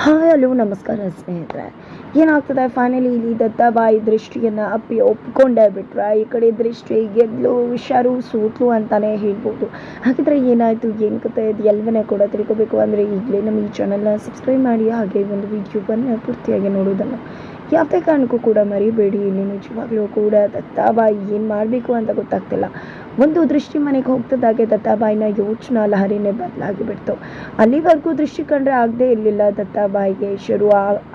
Hi hello ನಮಸ್ಕಾರ ಸ್ನೇಹಿತರೆ. ಏನಾಗ್ತದೆ? ಫೈನಲಿ ಇಲ್ಲಿ ದತ್ತಾಬಾಯಿ ದೃಷ್ಟಿಯನ್ನು ಅಪ್ಪಿ ಒಪ್ಕೊಂಡೇ ಬಿಟ್ರೆ, ಈ ಕಡೆ ದೃಷ್ಟಿ ಗೆದ್ಲು, ಹುಷಾರು ಸೋತ್ಲು ಅಂತಾನೆ ಹೇಳ್ಬೋದು. ಹಾಗಿದ್ರೆ ಏನಾಯಿತು? ಏನು ಕತೆ? ಇದು ಎಲ್ಲವನ್ನೇ ಕೂಡ ತಿಳ್ಕೊಬೇಕು ಅಂದರೆ ಈಗಲೇ ನಮ್ಮ ಈ ಚಾನಲ್ನ ಸಬ್ಸ್ಕ್ರೈಬ್ ಮಾಡಿ, ಹಾಗೆ ಒಂದು ವಿಡಿಯೋವನ್ನು ಪೂರ್ತಿಯಾಗಿ ನೋಡೋದನ್ನು. ಯಾವುದೇ ಕಾರಣಕ್ಕೂ ಕೂಡ ಮರಿಬೇಡಿ. ನಿಜವಾಗ್ಲೂ ಕೂಡ ದತ್ತಾಬಾಯಿ ಏನು ಮಾಡಬೇಕು ಅಂತ ಗೊತ್ತಾಗ್ತಿಲ್ಲ. ಒಂದು ದೃಷ್ಟಿ ಮನೆಗೆ ಹೋಗ್ತದಾಗೆ ದತ್ತಾಬಾಯಿನ ಯೋಚನಾ ಲಹರಿನೇ ಬದಲಾಗಿ ಬಿಡ್ತು. ಅಲ್ಲಿವರೆಗೂ ದೃಷ್ಟಿ ಕಂಡ್ರೆ ಆಗದೆ ಇರಲಿಲ್ಲ ದತ್ತಾಬಾಯಿಗೆ. ಶರು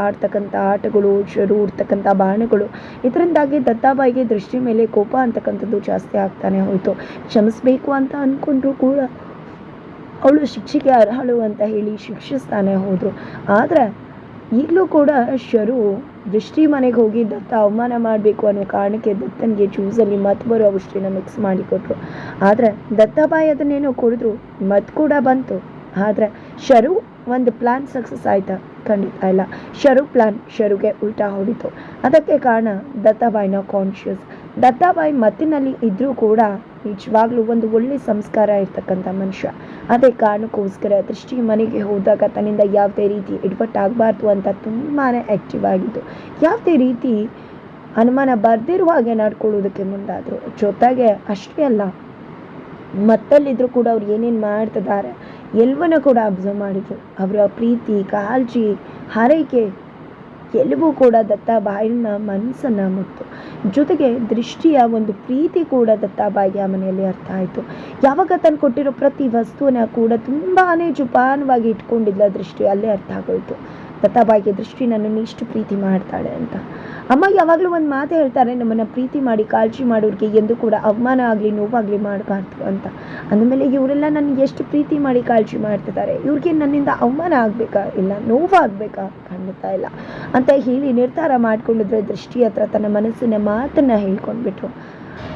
ಆಡ್ತಕ್ಕಂಥ ಆಟಗಳು, ಶರು ಉಡ್ತಕ್ಕಂಥ ಬಾಣಗಳು. ಇದರಿಂದಾಗಿ ದತ್ತಾಬಾಯಿಗೆ ದೃಷ್ಟಿ ಮೇಲೆ ಕೋಪ ಅಂತಕ್ಕಂಥದ್ದು ಜಾಸ್ತಿ ಆಗ್ತಾನೆ ಹೋಯಿತು. ಕ್ಷಮಿಸ್ಬೇಕು ಅಂತ ಅಂದ್ಕೊಂಡ್ರು ಕೂಡ ಅವಳು ಶಿಕ್ಷೆಗೆ ಅರ್ಹಳು ಅಂತ ಹೇಳಿ ಶಿಕ್ಷಿಸ್ತಾನೆ ಹೋದರು. ಆದರೆ ಈಗಲೂ ಕೂಡ ಶರು ದೃಷ್ಟಿ ಮನೆಗೆ ಹೋಗಿ ದತ್ತ ಅವಮಾನ ಮಾಡಬೇಕು ಅನ್ನೋ ಕಾರಣಕ್ಕೆ ದತ್ತನಿಗೆ ಜ್ಯೂಸಲ್ಲಿ ಮತ್ ಬರೋ ಔಷಧಿನ ಮಿಕ್ಸ್ ಮಾಡಿ ಕೊಟ್ಟರು ಆದರೆ ದತ್ತಾಬಾಯಿ ಅದನ್ನೇನೋ ಕುಡಿದ್ರು, ಮತ್ ಕೂಡ ಬಂತು. ಆದರೆ ಶರು ಒಂದು ಪ್ಲ್ಯಾನ್ ಸಕ್ಸಸ್ ಆಯ್ತಾ? ಖಂಡಿತ ಇಲ್ಲ. ಶರು ಪ್ಲ್ಯಾನ್ ಶರುಗೆ ಉಲ್ಟಾ ಹೊಡಿತು. ಅದಕ್ಕೆ ಕಾರಣ ದತ್ತಾಬಾಯಿನ ಕಾನ್ಷಿಯಸ್ ದತ್ತಾಬಾಯಿ ಮತ್ತಿನಲ್ಲಿ ಇದ್ರೂ ಕೂಡ ನಿಜವಾಗ್ಲೂ ಒಂದು ಒಳ್ಳೆ ಸಂಸ್ಕಾರ ಇರ್ತಕ್ಕಂಥ ಮನುಷ್ಯ. ಅದೇ ಕಾರಣಕ್ಕೋಸ್ಕರ ದೃಷ್ಟಿ ಮನೆಗೆ ಹೋದಾಗ ತನ್ನಿಂದ ಯಾವುದೇ ರೀತಿ ಎಡವಟ್ಟಾಗಬಾರ್ದು ಅಂತ ತುಂಬಾ ಆ್ಯಕ್ಟಿವ್ ಆಗಿದ್ದು. ಯಾವುದೇ ರೀತಿ ಅನುಮಾನ ಬರ್ದಿರುವ ಹಾಗೆ ನಡ್ಕೊಳ್ಳೋದಕ್ಕೆ ಮುಂದಾದರು. ಜೊತೆಗೆ ಅಷ್ಟೇ ಅಲ್ಲ ಮತ್ತಲ್ಲಿದ್ದರೂ ಕೂಡ ಅವ್ರು ಏನೇನು ಮಾಡ್ತಿದ್ದಾರೆ, ಎಲ್ಲವನ್ನೂ ಕೂಡ ಅಬ್ಸರ್ವ್ ಮಾಡಿದ್ರು. ಅವರ ಪ್ರೀತಿ, ಕಾಳಜಿ, ಹಾರೈಕೆ ಎಲ್ಲವೂ ಕೂಡ ದತ್ತಾಬಾಯಿನ ಮನಸ್ಸನ್ನು ಮುತ್ತು ಜೊತೆಗೆ ದೃಷ್ಟಿಯ ಒಂದು ಪ್ರೀತಿ ಕೂಡ ದತ್ತಾಬಾಯಿಗೆ ಆ ಮನೆಯಲ್ಲಿ ಅರ್ಥ ಆಯಿತು. ಯಾವಾಗ ತಾನು ಕೊಟ್ಟಿರೋ ಪ್ರತಿ ವಸ್ತುವನ್ನ ಕೂಡ ತುಂಬಾ ಜುಪಾನವಾಗಿ ಇಟ್ಕೊಂಡಿದ್ಲ ದೃಷ್ಟಿ, ಅಲ್ಲೇ ಅರ್ಥ ಆಗೋಯ್ತು. ದತ್ತಾಬಾಯಿಗೆ ದೃಷ್ಟಿ ನನ್ನನ್ನು ಇಷ್ಟು ಪ್ರೀತಿ ಮಾಡ್ತಾಳೆ ಅಂತ. ಅಮ್ಮ ಯಾವಾಗಲೂ ಒಂದು ಮಾತು ಹೇಳ್ತಾರೆ, ನಮ್ಮನ್ನು ಪ್ರೀತಿ ಮಾಡಿ, ಕಾಳಜಿ ಮಾಡೋರಿಗೆ ಎಂದು ಕೂಡ ಅವಮಾನ ಆಗಲಿ, ನೋವಾಗಲಿ ಮಾಡಬಾರ್ದು ಅಂತ. ಅಂದಮೇಲೆ ಇವರೆಲ್ಲ ನನಗೆ ಎಷ್ಟು ಪ್ರೀತಿ ಮಾಡಿ, ಕಾಳಜಿ ಮಾಡ್ತಿದ್ದಾರೆ. ಇವ್ರಿಗೆ ನನ್ನಿಂದ ಅವಮಾನ ಆಗಬೇಕಾ? ಇಲ್ಲ, ನೋವಾಗಬೇಕಾ? ಖಂಡಿತ ಇಲ್ಲ. ಅಂತ ಹೇಳಿ ನಿರ್ಧಾರ ಮಾಡಿಕೊಂಡಿದ್ರೆ ದೃಷ್ಟಿ ಹತ್ರ ತನ್ನ ಮನಸ್ಸಿನ ಮಾತನ್ನು ಹೇಳ್ಕೊಂಡ್ಬಿಟ್ರು.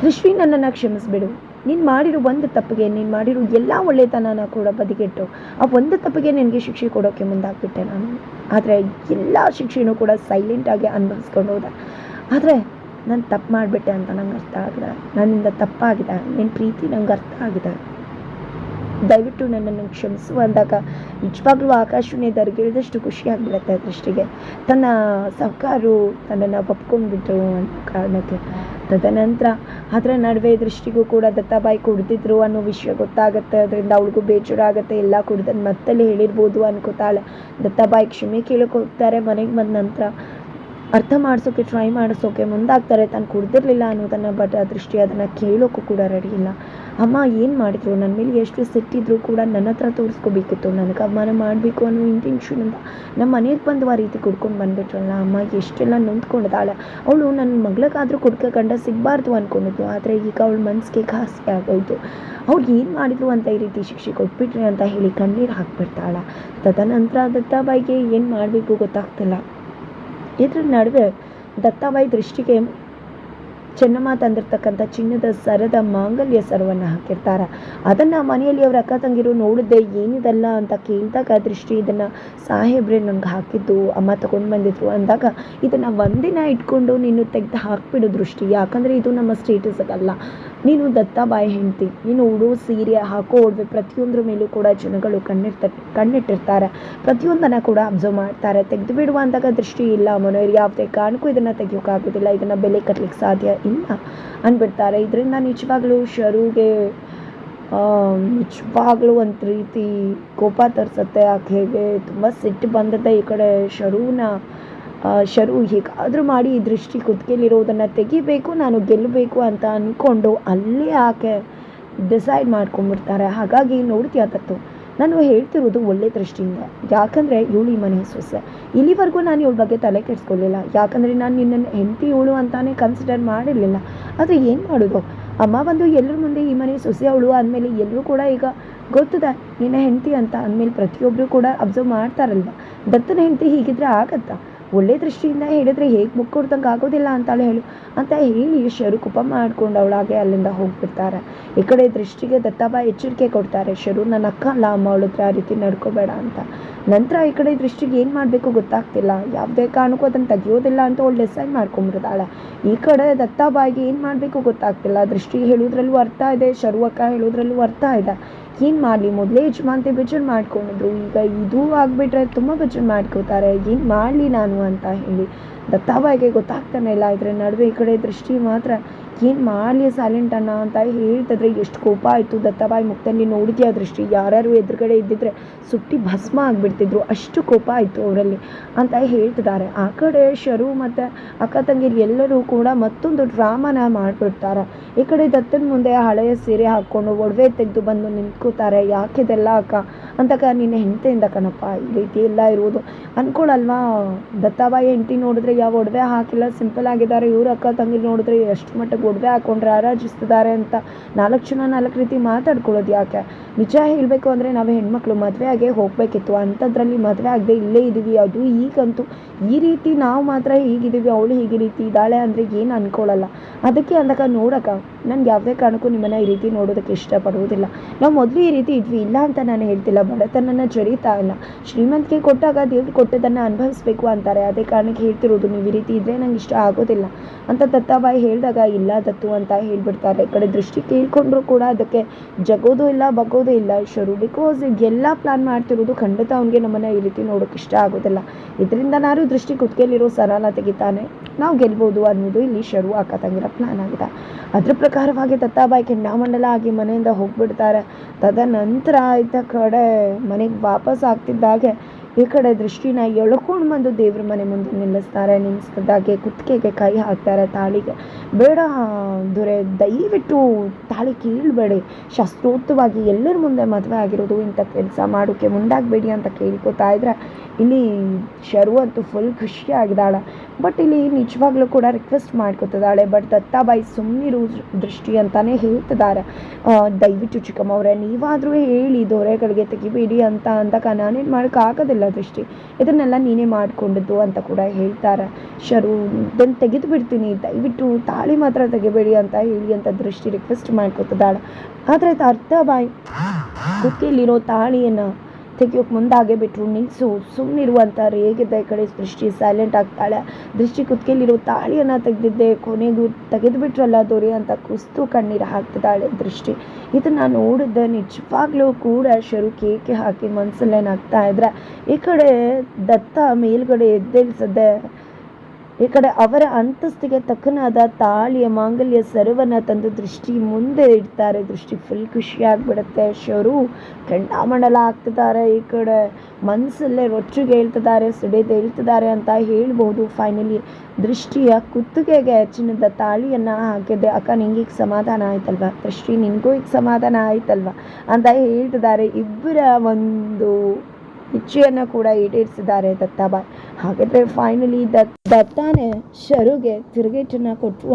ದೃಷ್ಟಿ ನನ್ನನ್ನು ಕ್ಷಮಿಸ್ಬಿಡು. ನೀನು ಮಾಡಿರೋ ಒಂದು ತಪ್ಪಿಗೆ, ನೀನು ಮಾಡಿರೋ ಎಲ್ಲ ಒಳ್ಳೆತನನ ಕೂಡ ಬದಿಗೆಟ್ಟು, ಆ ಒಂದು ತಪ್ಪಿಗೆ ನಿನಗೆ ಶಿಕ್ಷೆ ಕೊಡೋಕ್ಕೆ ಮುಂದಾಗ್ಬಿಟ್ಟೆ ನಾನು. ಆದರೆ ಎಲ್ಲ ಶಿಕ್ಷೆನೂ ಕೂಡ ಸೈಲೆಂಟಾಗಿ ಅನುಭವಿಸ್ಕೊಂಡು ಹೋದೆ. ಆದರೆ ನಾನು ತಪ್ಪು ಮಾಡಿಬಿಟ್ಟೆ ಅಂತ ನಂಗೆ ಅರ್ಥ ಆಗಿದೆ. ನನ್ನಿಂದ ತಪ್ಪಾಗಿದೆ. ನಿನ್ನ ಪ್ರೀತಿ ನಂಗೆ ಅರ್ಥ ಆಗಿದೆ. ದಯವಿಟ್ಟು ನನ್ನನ್ನು ಕ್ಷಮಿಸು ಅಂದಾಗ ನಿಜವಾಗ್ಲೂ ಆಕಾಶನೇ ದರ್ಗಿಳಿದಷ್ಟು ಖುಷಿಯಾಗಿಬಿಡುತ್ತೆ ದೃಷ್ಟಿಗೆ. ತನ್ನ ಸಹಕಾರು ತನ್ನನ್ನು ಒಪ್ಕೊಂಡ್ಬಿಟ್ರು ಅನ್ನೋ ಕಾರಣಕ್ಕೆ. ತದನಂತರ ಅದರ ನಡುವೆ ದೃಷ್ಟಿಗೂ ಕೂಡ ದತ್ತಾಬಾಯಿ ಕುಡ್ದಿದ್ರು ಅನ್ನೋ ವಿಷಯ ಗೊತ್ತಾಗುತ್ತೆ. ಅದರಿಂದ ಅವಳಿಗೂ ಬೇಜಾರಾಗುತ್ತೆ. ಎಲ್ಲ ಕುಡ್ದನ್ನು ಮತ್ತಲ್ಲಿ ಹೇಳಿರ್ಬೋದು ಅನ್ಕೋತಾಳೆ ದತ್ತಾಬಾಯಿ ಕ್ಷಮೆ ಕೇಳೋಕೆ ಹೋಗ್ತಾರೆ ಮನೆಗೆ ಬಂದ ನಂತರ. ಅರ್ಥ ಮಾಡಿಸೋಕೆ ಟ್ರೈ ಮಾಡಿಸೋಕೆ ಮುಂದಾಗ್ತಾರೆ. ತಾನು ಕುಡ್ದಿರ್ಲಿಲ್ಲ ಅನ್ನೋದನ್ನು, ಬಟ್ ಆ ದೃಷ್ಟಿ ಅದನ್ನು ಕೇಳೋಕ್ಕೂ ಕೂಡ ರೆಡಿ ಇಲ್ಲ. ಅಮ್ಮ, ಏನು ಮಾಡಿದ್ರು? ನನ್ನ ಮೇಲೆ ಎಷ್ಟು ಸಿಟ್ಟಿದ್ರು ಕೂಡ ನನ್ನ ಹತ್ರ ತೋರಿಸ್ಕೋಬೇಕಿತ್ತು. ನನಗೆ ಅವಮಾನ ಮಾಡಬೇಕು ಅನ್ನೋ ಇಂಟೆನ್ಷನಿಂದ ನಮ್ಮ ಮನೆಗೆ ಬಂದು ಆ ರೀತಿ ಕುಡ್ಕೊಂಡು ಬಂದ್ಬಿಟ್ರಲ್ಲ ಅಮ್ಮ, ಎಷ್ಟೆಲ್ಲ ನೊಂದ್ಕೊಂಡಿದ್ದಾಳೆ ಅವಳು ನನ್ನ ಮಗಳಿಗಾದರೂ ಕುಡ್ಕ ಕಂಡ ಸಿಗಬಾರ್ದು ಅಂದ್ಕೊಂಡಿದ್ಲು ಆದರೆ ಈಗ ಅವಳ ಮನಸ್ಸಿಗೆ ಖಾಸಿ ಆಗೋಯ್ತು. ಅವ್ರು ಏನು ಮಾಡಿದ್ರು ಅಂತ ಈ ರೀತಿ ಶಿಕ್ಷೆ ಕೊಟ್ಬಿಟ್ರಿ ಅಂತ ಹೇಳಿ ಕಣ್ಣೀರು ಹಾಕ್ಬಿಡ್ತಾಳೆ. ತದನಂತರ ದತ್ತಾಬಾಯಿಗೆ ಏನು ಮಾಡಬೇಕು ಗೊತ್ತಾಗ್ತಿಲ್ಲ. ಇದ್ರ ನಡುವೆ ದತ್ತಾಬಾಯಿ ದೃಷ್ಟಿಗೆ ಚೆನ್ನಮ್ಮ ತಂದಿರ್ತಕ್ಕಂಥ ಚಿನ್ನದ ಸರದ ಮಾಂಗಲ್ಯ ಸರವನ್ನು ಹಾಕಿರ್ತಾರೆ. ಅದನ್ನು ಮನೆಯಲ್ಲಿ ಅವ್ರ ಅಕ್ಕ ತಂಗಿರು ನೋಡಿದ್ದೆ, ಏನಿದಲ್ಲ ಅಂತ ಕೇಳಿದಾಗ ದೃಷ್ಟಿ ಇದನ್ನು ಸಾಹೇಬ್ರೆ ನಂಗೆ ಹಾಕಿದ್ದು, ಅಮ್ಮ ತಗೊಂಡು ಬಂದಿದ್ರು ಅಂದಾಗ ಇದನ್ನು ಒಂದಿನ ಇಟ್ಕೊಂಡು ನೀನು ತೆಗೆದು ಹಾಕ್ಬಿಡು ದೃಷ್ಟಿ. ಯಾಕಂದರೆ ಇದು ನಮ್ಮ ಸ್ಟೇಟಸ್ ಅಲ್ಲ ನೀನು ದತ್ತಾಬಾಯಿ ಹೆಂಡತಿ. ನೀನು ಉಡೋ, ಸೀರೆ ಹಾಕೋ ಉಡುವೆ ಪ್ರತಿಯೊಂದ್ರ ಮೇಲೂ ಕೂಡ ಜನಗಳು ಕಣ್ಣಿರ್ತ, ಕಣ್ಣಿಟ್ಟಿರ್ತಾರೆ. ಪ್ರತಿಯೊಂದನ್ನು ಕೂಡ ಅಬ್ಸರ್ವ್ ಮಾಡ್ತಾರೆ. ತೆಗೆದು ಬಿಡುವ ಅಂದಾಗ ದೃಷ್ಟಿ ಇಲ್ಲ. ಮನೆಯವ್ರು ಯಾವುದೇ ಕಾರಣಕ್ಕೂ ಇದನ್ನು ತೆಗಿಯೋಕ್ಕಾಗೋದಿಲ್ಲ ಇದನ್ನು ಬೆಲೆ ಕಟ್ಟಲಿಕ್ಕೆ ಸಾಧ್ಯ ಇಲ್ಲ ಅಂದ್ಬಿಡ್ತಾರೆ. ಇದರಿಂದ ನಿಜವಾಗ್ಲೂ ಶರುಗೆ ನಿಜವಾಗ್ಲೂ ಒಂದು ರೀತಿ ಕೋಪ ತರಿಸತ್ತೆ. ಆಕೆಗೆ ತುಂಬ ಸಿಟ್ಟು ಬಂದದ್ದೆ ಈ ಕಡೆ ಶರುನ ಶರು ಹೇಗಾದರೂ ಮಾಡಿ ಈ ದೃಷ್ಟಿ ಕುತ್ತಿಗೆಲಿರೋದನ್ನು ತೆಗಿಬೇಕು, ನಾನು ಗೆಲ್ಲಬೇಕು ಅಂತ ಅಂದ್ಕೊಂಡು ಅಲ್ಲೇ ಆಕೆ ಡಿಸೈಡ್ ಮಾಡ್ಕೊಂಡ್ಬಿಡ್ತಾರೆ. ಹಾಗಾಗಿ ನೋಡ್ತೀಯ ತತ್ತು ನಾನು ಹೇಳ್ತಿರೋದು ಒಳ್ಳೆ ದೃಷ್ಟಿಯಿಂದ. ಯಾಕಂದರೆ ಇವಳು ಈ ಮನೆ ಸೊಸೆ. ಇಲ್ಲಿವರೆಗೂ ನಾನು ಇವಳ ಬಗ್ಗೆ ತಲೆ ಕೆಡಿಸ್ಕೊಳ್ಳಿಲ್ಲ. ಯಾಕಂದರೆ ನಾನು ನಿನ್ನನ್ನು ಹೆಂಡತಿ ಇವಳು ಅಂತಾನೆ ಕನ್ಸಿಡರ್ ಮಾಡಿರಲಿಲ್ಲ. ಆದರೆ ಏನು ಮಾಡೋದು? ಅಮ್ಮ ಬಂದು ಎಲ್ಲರ ಮುಂದೆ ಈ ಮನೆ ಸೊಸೆ ಅವಳು ಅಂದಮೇಲೆ ಎಲ್ಲರೂ ಕೂಡ ಈಗ ಗೊತ್ತಿದೆ, ನಿನ್ನ ಹೆಂಡತಿ ಅಂತ ಅಂದಮೇಲೆ ಪ್ರತಿಯೊಬ್ಬರು ಕೂಡ ಅಬ್ಸರ್ವ್ ಮಾಡ್ತಾರಲ್ವ? ದತ್ತನ ಹೆಂಡತಿ ಹೀಗಿದ್ರೆ ಆಗತ್ತಾ? ಒಳ್ಳೆ ದೃಷ್ಟಿಯಿಂದ ಹೇಳಿದ್ರೆ ಹೇಗೆ ಮುಖ ಕೊಡ್ದಂಗೆ ಆಗೋದಿಲ್ಲ ಅಂತಾಳೆ ಹೇಳು. ಅಂತ ಹೇಳಿ ಶರು ಕುಪ ಮಾಡ್ಕೊಂಡು ಅವಳಾಗೆ ಅಲ್ಲಿಂದ ಹೋಗ್ಬಿಡ್ತಾರೆ. ಈ ಕಡೆ ದೃಷ್ಟಿಗೆ ದತ್ತಾಬಾಯಿ ಎಚ್ಚರಿಕೆ ಕೊಡ್ತಾರೆ. ಶರು, ನನ್ನ ಅಕ್ಕ ಅಲ್ಲ ಅಮ್ಮ, ಅವಳ ಹತ್ರ ಆ ರೀತಿ ನಡ್ಕೋಬೇಡ ಅಂತ. ನಂತರ ಈ ಕಡೆ ದೃಷ್ಟಿಗೆ ಏನು ಮಾಡಬೇಕು ಗೊತ್ತಾಗ್ತಿಲ್ಲ. ಯಾವುದೇ ಕಾರಣಕ್ಕೂ ಅದನ್ನು ತೆಗಿಯೋದಿಲ್ಲ ಅಂತ ಅವಳು ಡಿಸೈಡ್ ಮಾಡ್ಕೊಂಡ್ಬಿಡ್ತಾಳೆ. ಈ ಕಡೆ ದತ್ತಾಬಾಯಿಗೆ ಏನು ಮಾಡಬೇಕು ಗೊತ್ತಾಗ್ತಿಲ್ಲ. ದೃಷ್ಟಿಗೆ ಹೇಳೋದ್ರಲ್ಲೂ ಅರ್ಥ ಇದೆ, ಶರು ಅಕ್ಕ ಹೇಳೋದ್ರಲ್ಲೂ ಅರ್ಥ ಇದೆ. ಏನು ಮಾಡಲಿ? ಮೊದಲೇ ಯಜಮಾನ್ತೆ ಬೇಜಾರು ಮಾಡ್ಕೊಂಡಿದ್ರು ಈಗ ಇದು ಆಗಿಬಿಟ್ರೆ ತುಂಬ ಬೇಜಾರು ಮಾಡ್ಕೋತಾರೆ. ಏನು ಮಾಡಲಿ ನಾನು ಅಂತ ಹೇಳಿ. ದತ್ತಾಬಾಯಿಗೆ ಗೊತ್ತಾಗ್ತಾನೆ ಇಲ್ಲ. ಇದ್ರ ನಡುವೆ ಈ ಕಡೆ ದೃಷ್ಟಿ ಮಾತ್ರ, ಏನು ಮಾಡಲಿ ಸೈಲೆಂಟ್ ಅಣ್ಣ? ಅಂತ ಹೇಳ್ತಿದ್ರೆ ಎಷ್ಟು ಕೋಪ ಆಯಿತು. ದತ್ತಾಬಾಯಿ ಮುಖದಲ್ಲಿ ನೋಡಿದ್ಯಾ ದೃಷ್ಟಿ? ಯಾರ್ಯಾರು ಎದುರುಗಡೆ ಇದ್ದಿದ್ರೆ ಸುಟ್ಟಿ ಭಸ್ಮ ಆಗಿಬಿಡ್ತಿದ್ರು. ಅಷ್ಟು ಕೋಪ ಆಯಿತು ಅವರಲ್ಲಿ ಅಂತ ಹೇಳ್ತಿದ್ದಾರೆ. ಆ ಕಡೆ ಶರು ಮತ್ತು ಅಕ್ಕ ತಂಗಿರು ಎಲ್ಲರೂ ಕೂಡ ಮತ್ತೊಂದು ಡ್ರಾಮಾನ ಮಾಡಿಬಿಡ್ತಾರೆ. ಈ ಕಡೆ ದತ್ತನ ಮುಂದೆ ಹಳೆಯ ಸೀರೆ ಹಾಕ್ಕೊಂಡು ಒಡವೆ ತೆಗೆದು ಬಂದು ನಿಂತ್ಕೋತಾರೆ. ಯಾಕಿದೆಲ್ಲ ಅಕ್ಕ? ಅಂತಕ್ಕ ನಿನ್ನ ಹೆಂಡತಿಯಿಂದ ಕಣಪ್ಪ, ಈ ರೀತಿ ಎಲ್ಲ ಇರುವುದು ಅನ್ಕೊಳಲ್ವಾ? ದತ್ತಾಬಾಯಿ ಹೆಂಡತಿ ನೋಡಿದ್ರೆ ಯಾವ ಒಡವೆ ಹಾಕಿಲ್ಲ ಸಿಂಪಲ್ ಆಗಿದ್ದಾರೆ. ಇವ್ರ ಅಕ್ಕ ತಂಗಿ ನೋಡಿದ್ರೆ ಎಷ್ಟು ಮಟ್ಟಿಗೆ ಒಡವೆ ಹಾಕೊಂಡ್ರೆ ಆರಾಜಿಸ್ತಿದ್ದಾರೆ ಅಂತ ನಾಲ್ಕು ಜನ, ನಾಲ್ಕು ರೀತಿ ಮಾತಾಡ್ಕೊಳ್ಳೋದು ಯಾಕೆ? ನಿಜ ಹೇಳಬೇಕು ಅಂದರೆ ನಾವು ಹೆಣ್ಮಕ್ಳು ಮದುವೆ ಆಗೇ ಹೋಗಬೇಕಿತ್ತು. ಅಂಥದ್ರಲ್ಲಿ ಮದುವೆ ಆಗದೆ ಇಲ್ಲೇ ಇದ್ದೀವಿ ಅದು ಈಗಂತೂ ಈ ರೀತಿ ನಾವು ಮಾತ್ರ ಹೀಗಿದ್ದೀವಿ ಅವಳು ಹೀಗೆ ರೀತಿ ಇದ್ದಾಳೆ ಅಂದರೆ ಏನು ಅಂದ್ಕೊಳ್ಳಲ್ಲ ಅದಕ್ಕೆ ಅಂದಕ ನೋಡಕ್ಕ, ನನಗೆ ಯಾವುದೇ ಕಾರಣಕ್ಕೂ ನಿಮ್ಮನ್ನು ಈ ರೀತಿ ನೋಡೋದಕ್ಕೆ ಇಷ್ಟಪಡುವುದಿಲ್ಲ. ನಾವು ಮೊದಲು ಈ ರೀತಿ ಇದ್ವಿ. ಇಲ್ಲ ಅಂತ ನಾನು ಹೇಳ್ತಿಲ್ಲ. ಬಡತನನ ಜರಿತಾ ಇಲ್ಲ. ಶ್ರೀಮಂತಿಗೆ ಕೊಟ್ಟಾಗ ದೇವ್ರು ಕೊಟ್ಟದನ್ನು ಅನುಭವಿಸ್ಬೇಕು ಅಂತಾರೆ. ಅದೇ ಕಾರಣಕ್ಕೆ ಹೇಳ್ತಿರೋದು. ನೀವು ಈ ರೀತಿ ಇದ್ದರೆ ನಂಗೆ ಇಷ್ಟ ಆಗೋದಿಲ್ಲ. ಅಂತ ದತ್ತಾಬಾಯಿ ಹೇಳಿದಾಗ, ಇಲ್ಲ ದತ್ತು ಅಂತ ಹೇಳ್ಬಿಡ್ತಾರೆ. ಈ ಕಡೆ ದೃಷ್ಟಿ ಕೇಳ್ಕೊಂಡ್ರು ಕೂಡ ಅದಕ್ಕೆ ಜಗೋದು ಇಲ್ಲ, ಬಗ್ಗೋದು ಇಲ್ಲ. ಶರು ಬಿಕಾಸ್ ಎಲ್ಲ ಪ್ಲಾನ್ ಮಾಡ್ತಿರೋದು ಖಂಡಿತ ಅವ್ನಿಗೆ ನಮ್ಮನ್ನು ಈ ರೀತಿ ನೋಡೋಕೆ ಇಷ್ಟ ಆಗೋದಿಲ್ಲ. ಇದರಿಂದ ನಾನು ದೃಷ್ಟಿ ಕುತ್ತಿಗೆಲಿರೋ ಸರಳ ತೆಗಿತಾನೆ ನಾವು ಗೆಲ್ಬೋದು ಅನ್ನೋದು ಇಲ್ಲಿ ಶರು ಹಾಕತಂಗಿರೋ ತಂಗಿರ ಪ್ಲಾನ್ ಆಗಿದೆ. ಅದ್ರ ಪ್ರಕಾರವಾಗಿ ದತ್ತಾಬಾಯಿ ಕೆಂಡಾಮಂಡಲ ಆಗಿ ಮನೆಯಿಂದ ಹೋಗ್ಬಿಡ್ತಾರೆ. ತದನಂತರ ಆಯ್ತ ಕಡೆ ಮನೆಗೆ ವಾಪಸ್ ಆಗ್ತಿದ್ದಾಗೆ ಈ ಕಡೆ ದೃಷ್ಟಿನ ಎಳ್ಕೊಂಡು ಬಂದು ದೇವ್ರ ಮನೆ ಮುಂದೆ ನಿಲ್ಲಿಸ್ತಾರೆ. ನಿಲ್ಲಿಸಿದಾಗೆ ಕುತ್ತಿಗೆಗೆ ಕೈ ಹಾಕ್ತಾರೆ. ತಾಳಿಗೆ ಬೇಡ, ದೊರೆ, ದಯವಿಟ್ಟು ತಾಳಿ ಕೀಳ್ಬೇಡಿ. ಶಾಸ್ತ್ರೋಕ್ತವಾಗಿ ಎಲ್ಲರ ಮುಂದೆ ಮದುವೆ ಆಗಿರೋದು ಇಂಥ ಕೆಲಸ ಮಾಡೋಕ್ಕೆ ಮುಂದಾಗಬೇಡಿ ಅಂತ ಕೇಳ್ಕೊತಾ ಇದ್ರೆ ಇಲ್ಲಿ ಶರು ಅಂತೂ ಫುಲ್ ಖುಷಿಯಾಗಿದ್ದಾಳೆ ಬಟ್ ಇಲ್ಲಿ ನಿಜವಾಗ್ಲೂ ಕೂಡ ರಿಕ್ವೆಸ್ಟ್ ಮಾಡ್ಕೊತಿದ್ದಾಳೆ. ಬಟ್ ದತ್ತಾಬಾಯಿ ಸುಮ್ಮನಿರು ದೃಷ್ಟಿ ಅಂತಾನೆ ಹೇಳ್ತಿದ್ದಾರೆ. ದಯವಿಟ್ಟು ಚಿಕ್ಕಮ್ಮ ಅವರೇ, ನೀವಾದರೂ ಹೇಳಿ ದೊರೆಗಳಿಗೆ ತೆಗಿಬೇಡಿ ಅಂತ ಅಂದಾಗ ನಾನೇನು ಮಾಡೋಕ್ಕಾಗೋದಿಲ್ಲ ದೃಷ್ಟಿ. ಇದನ್ನೆಲ್ಲ ನೀನೇ ಮಾಡಿಕೊಂಡಿದ್ದು ಅಂತ ಕೂಡ ಹೇಳ್ತಾರೆ. ಶರು ಇದನ್ನು ತೆಗೆದು ಬಿಡ್ತೀನಿ. ದಯವಿಟ್ಟು ತಾಳಿ ಮಾತ್ರ ತೆಗಿಬೇಡಿ ಅಂತ ಹೇಳಿ ಅಂತ ದೃಷ್ಟಿ ರಿಕ್ವೆಸ್ಟ್ ಮಾಡ್ಕೊತಿದ್ದಾಳೆ. ಆದರೆ ಅರ್ಥಬಾಯಿ ಕುಕ್ಕಿಲಿರೋ ತಾಳಿಯನ್ನು ತೆಗಿಯೋಕೆ ಹಾಗೆ ಬಿಟ್ಟರು ನಿಲ್ಲಿಸು ಸುಮ್ಮನಿರುವಂಥ ರೇಗಿದ್ದ ಈ ಕಡೆ ದೃಷ್ಟಿ ಸೈಲೆಂಟ್ ಆಗ್ತಾಳೆ. ದೃಷ್ಟಿ ಕುತ್ತಿಗೆಲಿರೋ ತಾಳಿಯನ್ನು ತೆಗೆದಿದ್ದೆ, ಕೊನೆಗೂ ತೆಗೆದುಬಿಟ್ರಲ್ಲ ದೊರೆ ಅಂತ ಕುಸ್ತು ಕಣ್ಣೀರು ಹಾಕ್ತಿದ್ದಾಳೆ ದೃಷ್ಟಿ. ಇದನ್ನು ನೋಡಿದ್ದೆ ನಿಜವಾಗ್ಲೂ ಕೂಡ ಶರು ಕೇಕೆ ಹಾಕಿ ಮನಸ್ಸಲ್ಲೇನಾಗ್ತಾ ಇದ್ರೆ, ಈ ಕಡೆ ದತ್ತ ಮೇಲ್ಗಡೆ ಎದ್ದೇಳಿಸದೆ ಈ ಕಡೆ ಅವರ ಅಂತಸ್ತಿಗೆ ತಕ್ಕನಾದ ತಾಳಿಯ ಮಾಂಗಲ್ಯ ಸರವನ್ನ ತಂದು ದೃಷ್ಟಿ ಮುಂದೆ ಇಡ್ತಾರೆ. ದೃಷ್ಟಿ ಫುಲ್ ಖುಷಿಯಾಗ್ಬಿಡುತ್ತೆ. ಶರು ಕೆಂಡಾಮಂಡಲ ಆಗ್ತಿದ್ದಾರೆ ಈ ಕಡೆ ಮನಸ್ಸಲ್ಲೇ ರೊಚ್ಚಿಗೆ ಹೇಳ್ತಿದ್ದಾರೆ, ಸಿಡಿದು ಹೇಳ್ತಿದ್ದಾರೆ ಅಂತ ಹೇಳ್ಬೋದು. ಫೈನಲಿ ದೃಷ್ಟಿಯ ಕುತ್ತಿಗೆಗೆ ಹೆಚ್ಚಿನದ ತಾಳಿಯನ್ನು ಹಾಕಿದ್ದೆ ಅಕ್ಕ, ನಿಂಗೆ ಈಗ ಸಮಾಧಾನ ಆಯ್ತಲ್ವಾ? ದೃಷ್ಟಿ, ನಿನಗೂ ಈಗ ಸಮಾಧಾನ ಆಯ್ತಲ್ವಾ? ಅಂತ ಹೇಳ್ತಿದ್ದಾರೆ. ಇಬ್ಬರ ಒಂದು ಇಚ್ಛೆಯನ್ನು ಕೂಡ ಈಡೇರಿಸಿದ್ದಾರೆ ದತ್ತಾಬಾಯ್. ಹಾಗಾದ್ರೆ ಫೈನಲಿ ದತ್ ದತ್ತಾನೆ ಶರುಗೆ ತಿರುಗೇಟನ್ನು ಕೊಟ್ಟರು